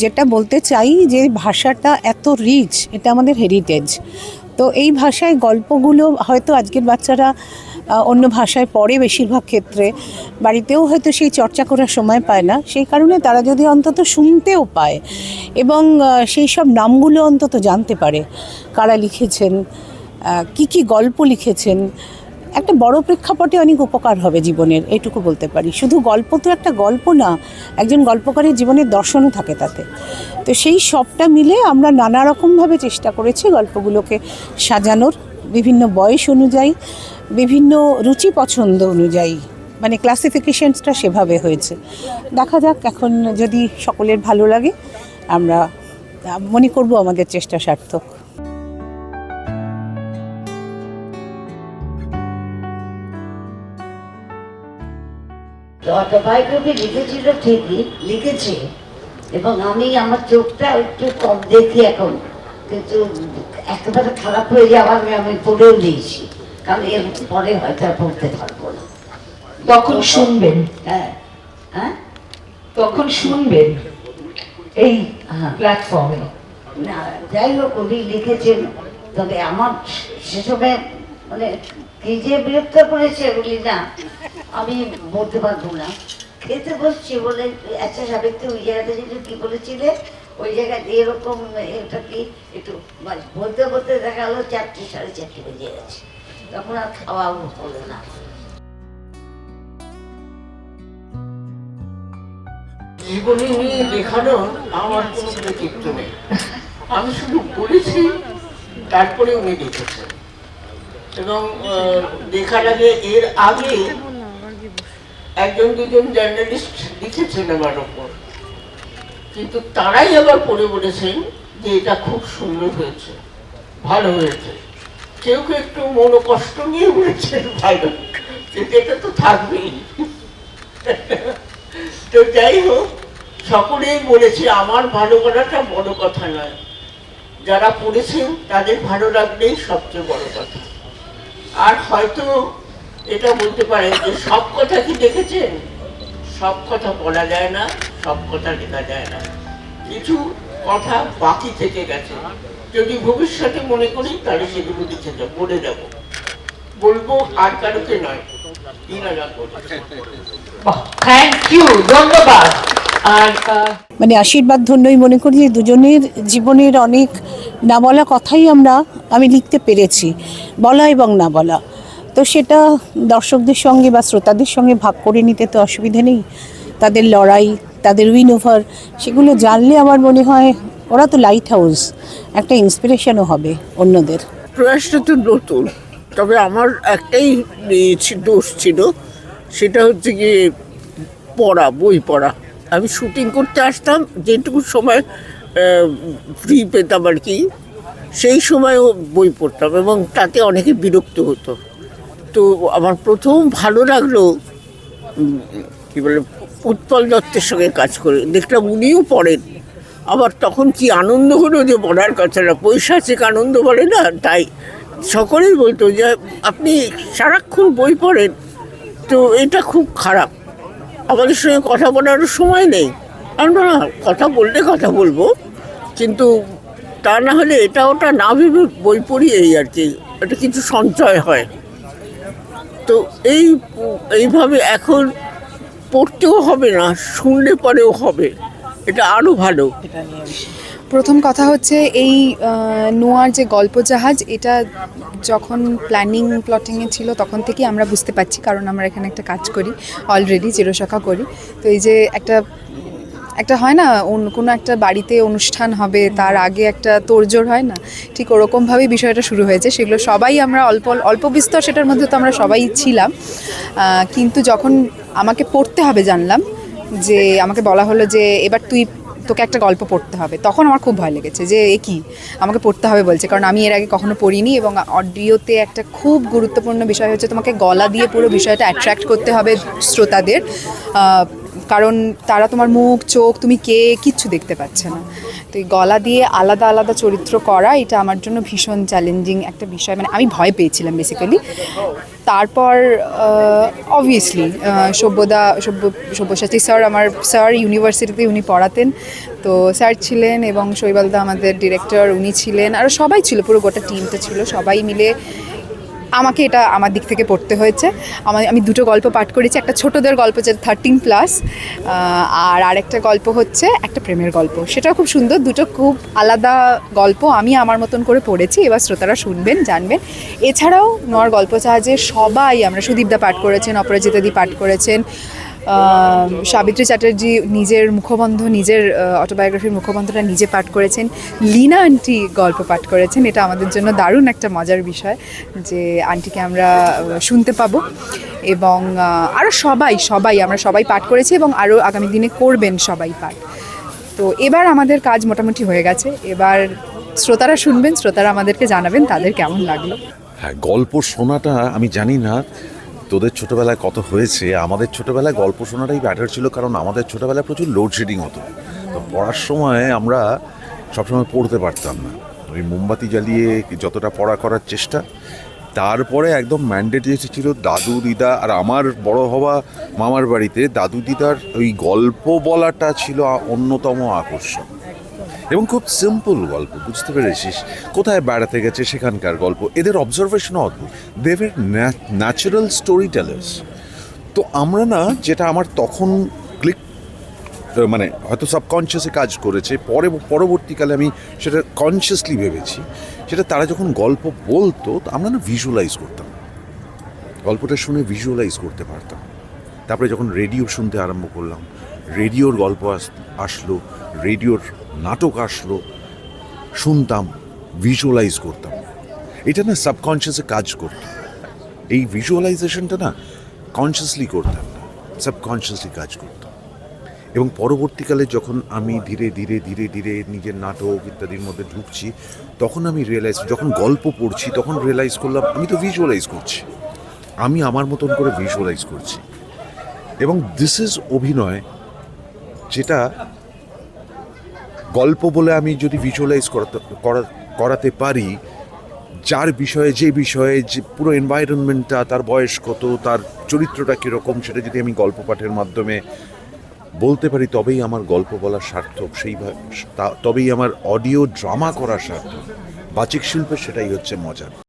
যেটা বলতে চাই যে ভাষাটা এত রিচ এটা আমাদের হেরিটেজ তো এই ভাষায় গল্পগুলো হয়তো আজকের বাচ্চারা অন্য ভাষায় পড়ে বেশিরভাগ ক্ষেত্রে। বাড়িতেও হয়তো সেই চর্চা করার সময় পায় না। সেই কারণে তারা যদি অন্তত শুনতেও পায় এবং সেই সব নামগুলো অন্তত জানতে পারে। কারা লিখেছেন কি কি গল্প লিখেছেন একটা বড় প্রেক্ষাপটে অনেক উপকার হবে জীবনের, এটুকু বলতে পারি। শুধু গল্প তো একটা গল্প না, একজন গল্পকারের জীবনের দর্শনও থাকে তাতে। তো সেই সবটা মিলে আমরা নানা রকমভাবে চেষ্টা করেছি গল্পগুলোকে সাজানোর, বিভিন্ন বয়স অনুযায়ী, বিভিন্ন রুচি পছন্দ অনুযায়ী মানে ক্লাসিফিকেশনসটা সেভাবে হয়েছে। দেখা যাক এখন যদি সকলের ভালো লাগে, আমরা মনে করব আমাদের চেষ্টা সার্থক। অটোবায়োগ্রাফি লিখেছিল ঠিকই লিখেছে। এবং আমি আমার চোখটা একটু কম দেখি এখন। কিন্তু একেবারে খারাপ হয়ে যাওয়ার আমি পড়েও দিয়েছি কারণ এর পরে হয়তো আর পড়তে পারব না। তখন শুনবেন? হ্যাঁ। হ্যাঁ? তখন শুনবেন এই। প্ল্যাটফর্মে না যাই হোক উনি লিখেছেন। তবে আমার সেসবে মানে কি যে বিরক্ত করেছে বলি না। আমি বলতে পারব না। খেতে বসছি বলে আচ্ছা সাবেক ওই জায়গাতে যেটা কি বলেছিলে, ওই জায়গায় এরকম এটা কি একটু বলতে বলতে দেখা গেলো চারটে, সাড়ে চারটে বেজে গেছে। তখন আর খাওয়া হলো না। জীবনী নিয়ে লেখানো আমার কোনো কৃতিত্ব নেই। আমি শুধু পড়েছি তারপরে উনি লিখেছেন এবং লেখার আগে এর আগে একজন দুজন জার্নালিস্ট লিখেছেন আমার ওপর। কিন্তু তারাই আবার পড়ে বলেছেন যে এটা খুব সুন্দর হয়েছে, ভালো হয়েছে। কেউ কেউ একটু মনোকষ্ট নিয়ে বলেছেন ভালো, কিন্তু এটা তো থাকবেই। তো যাই হোক, সকলেই বলেছে, আমার ভালো করাটা বড় কথা নয়। যারা পড়েছেন, তাদের ভালো লাগলেই সবচেয়ে বড় কথা। আর হয়তো এটা বলতে পারেন যে সব কথা কি দেখেছেন? সব কথা বলা যায় না সব কথা লেখা যায় না। কিছু কথা বাকি থেকে গেছে। যদি ভবিষ্যতে মনে করি তাহলে সেগুলো লিখে যাব বলে যাব। বলব আর কারোকে নয় থ্যাংক ইউ ধন্যবাদ। আর মানে আশীর্বাদ ধন্যই মনে করি যে দুজনের জীবনের অনেক না বলা কথাই আমরা আমি লিখতে পেরেছি বলা এবং না বলা। তো সেটা দর্শকদের সঙ্গে বা শ্রোতাদের সঙ্গে ভাগ করে নিতে তো অসুবিধে নেই। তাদের লড়াই, তাদের উইন ওভার সেগুলো জানলে আমার মনে হয় ওরা তো লাইট হাউস একটা ইন্সপিরেশনও হবে অন্যদের। প্রয়াসটা তো নতুন, তবে আমার একটাই দোষ ছিল, সেটা হচ্ছে কি পড়া, বই পড়া। আমি শুটিং করতে আসতাম, যেটুকু সময় ফ্রি পেতাম আর কি, সেই সময়ও বই পড়তাম এবং তাতে অনেকে বিরক্ত হতো। তো আমার প্রথম ভালো লাগল কি বলে, উৎপল দত্তের সঙ্গে কাজ করে। দেখলাম উনিও পড়েন। আবার তখন কি আনন্দ হলো যে পড়ার কথাটা পৈশাচিক আনন্দ বলে না? তাই সকলেই বলতো যে, আপনি সারাক্ষণ বই পড়েন, তো এটা খুব খারাপ। আমাদের সঙ্গে কথা বলার সময় নেই। আমরা না কথা বললে কথা বলব, কিন্তু তা না হলে এটা ওটা না ভেবে বই পড়ি এই আর কি, এটা কিছু সঞ্চয় হয়। তো এই, এইভাবে এখন পড়তেও হবে না, শুনলে পরেও হবে। এটা আরও ভালো। প্রথম কথা হচ্ছে এই নোয়ার যে গল্প জাহাজ এটা যখন প্ল্যানিং প্লটিংয়ে ছিল, তখন থেকেই আমরা বুঝতে পারছি, কারণ আমরা এখানে একটা কাজ করি অলরেডি চিরশাখা করি। তো এই যে একটা একটা হয় না অন্য- কোনো একটা বাড়িতে অনুষ্ঠান হবে তার আগে একটা তোড়জোড় হয় না? ঠিক ওরকমভাবেই বিষয়টা শুরু হয়েছে। সেগুলো সবাই আমরা অল্প অল্প বিস্তর সেটার মধ্যে তো আমরা সবাই ছিলাম। কিন্তু যখন আমাকে পড়তে হবে জানলাম যে আমাকে বলা হলো যে এবার তুই তোকে একটা গল্প পড়তে হবে। তখন আমার খুব ভয় লেগেছে যে এ কি? আমাকে পড়তে হবে বলছে। কারণ আমি এর আগে কখনো পড়িনি এবং অডিওতে একটা খুব গুরুত্বপূর্ণ বিষয় হচ্ছে তোমাকে গলা দিয়ে পুরো বিষয়টা অ্যাট্রাক্ট করতে হবে শ্রোতাদের। কারণ তারা তোমার মুখ, চোখ, তুমি কে কিচ্ছু দেখতে পাচ্ছে না। তো এই গলা দিয়ে আলাদা আলাদা চরিত্র করা, এটা আমার জন্য ভীষণ চ্যালেঞ্জিং একটা বিষয়। মানে আমি ভয় পেয়েছিলাম বেসিক্যালি তারপর অবভিয়াসলি সভ্যদা সভ্য সব্যসাচী স্যার আমার স্যার ইউনিভার্সিটিতে উনি পড়াতেন। তো স্যার ছিলেন এবং শৈবালদা আমাদের ডিরেক্টর উনি ছিলেন। আরও সবাই ছিল, পুরো গোটা টিমটা ছিল। সবাই মিলে আমাকে এটা আমার দিক থেকে পড়তে হয়েছে। আমার, আমি দুটো গল্প পাঠ করেছি। একটা ছোটদের গল্প যেটা থার্টিন প্লাস আর আরেকটা গল্প হচ্ছে একটা প্রেমের গল্প। সেটাও খুব সুন্দর। দুটো খুব আলাদা গল্প আমি আমার মতন করে পড়েছি। এবার শ্রোতারা শুনবেন, জানবেন। এছাড়াও নর গল্প জাহাজে সবাই আমরা সুদীপদা পাঠ করেছেন অপরাজিতাদি পাঠ করেছেন সাবিত্রী চ্যাটার্জি নিজের মুখবন্ধ, নিজের অটোবায়োগ্রাফির মুখবন্ধটা নিজে পাঠ করেছেন। লীনা আন্টি গল্প পাঠ করেছেন। এটা আমাদের জন্য দারুণ একটা মজার বিষয় যে আন্টিকে আমরা শুনতে পাবো। এবং আরও সবাই সবাই, আমরা সবাই পাঠ করেছি এবং আরও আগামী দিনে করবেন সবাই পাঠ। তো এবার আমাদের কাজ মোটামুটি হয়ে গেছে। এবার শ্রোতারা শুনবেন, শ্রোতারা আমাদেরকে জানাবেন তাদের কেমন লাগল। হ্যাঁ গল্প শোনাটা আমি জানি না। তোদের ছোটবেলায় কত হয়েছে? আমাদের ছোটবেলায় গল্প শোনাটাই ব্যাটার ছিল, কারণ আমাদের ছোটবেলায় প্রচুর লোডশেডিং হতো। তো পড়ার সময় আমরা সবসময় পড়তে পারতাম না। ওই মোমবাতি জ্বালিয়ে যতটা পড়া করার চেষ্টা, তারপরে একদম ম্যান্ডেটরি ছিল দাদু, দিদা আর আমার বড় হওয়া মামার বাড়িতে দাদু, দিদার ওই গল্প বলাটা ছিল অন্যতম আকর্ষণ। এবং খুব সিম্পল গল্প, বুঝতে পেরেছিস? কোথায় বেড়াতে গেছে সেখানকার গল্প? এদের অবজারভেশন অদ্ভুত। দেবের ন্যাচারাল স্টোরি টেলার্স তো আমরা না, যেটা আমার তখন ক্লিক মানে হয়তো সাবকনশিয়াসে কাজ করেছে, পরে, পরবর্তীকালে আমি সেটা কনসিয়াসলি ভেবেছি, সেটা তারা যখন গল্প বলতো আমরা না ভিজুয়ালাইজ করতাম। গল্পটা শুনে ভিজুয়ালাইজ করতে পারতাম। তারপরে যখন রেডিও শুনতে আরম্ভ করলাম রেডিওর গল্প আস- আসলো রেডিওর নাটক আসলো, শুনতাম ভিজুয়ালাইজ করতাম। এটা না সাবকনশিয়াসে কাজ করত। এই ভিজুয়ালাইজেশনটা না কনসিয়াসলি করতাম না সাবকনশিয়াসলি কাজ করতাম এবং পরবর্তীকালে যখন আমি ধীরে ধীরে ধীরে ধীরে নিজের নাটক ইত্যাদির মধ্যে ঢুকছি, তখন আমি রিয়েলাইজ যখন গল্প পড়ছি, তখন রিয়েলাইজ করলাম, আমি তো ভিজুয়ালাইজ করছি। আমি আমার মতন করে ভিজুয়ালাইজ করছি। এবং দিস ইজ অভিনয়, যেটা গল্প বলে আমি যদি ভিজুয়ালাইজ করাতে করা- করাতে পারি, যার বিষয়ে, যে বিষয়ে, যে পুরো এনভায়রনমেন্টটা তার বয়স কত, তার চরিত্রটা কীরকম, সেটা যদি আমি গল্প পাঠের মাধ্যমে বলতে পারি, তবেই আমার গল্প বলার সার্থক সেইভাবে তবেই আমার অডিও ড্রামা করা সার্থক। বাচিক শিল্পের সেটাই হচ্ছে মজা।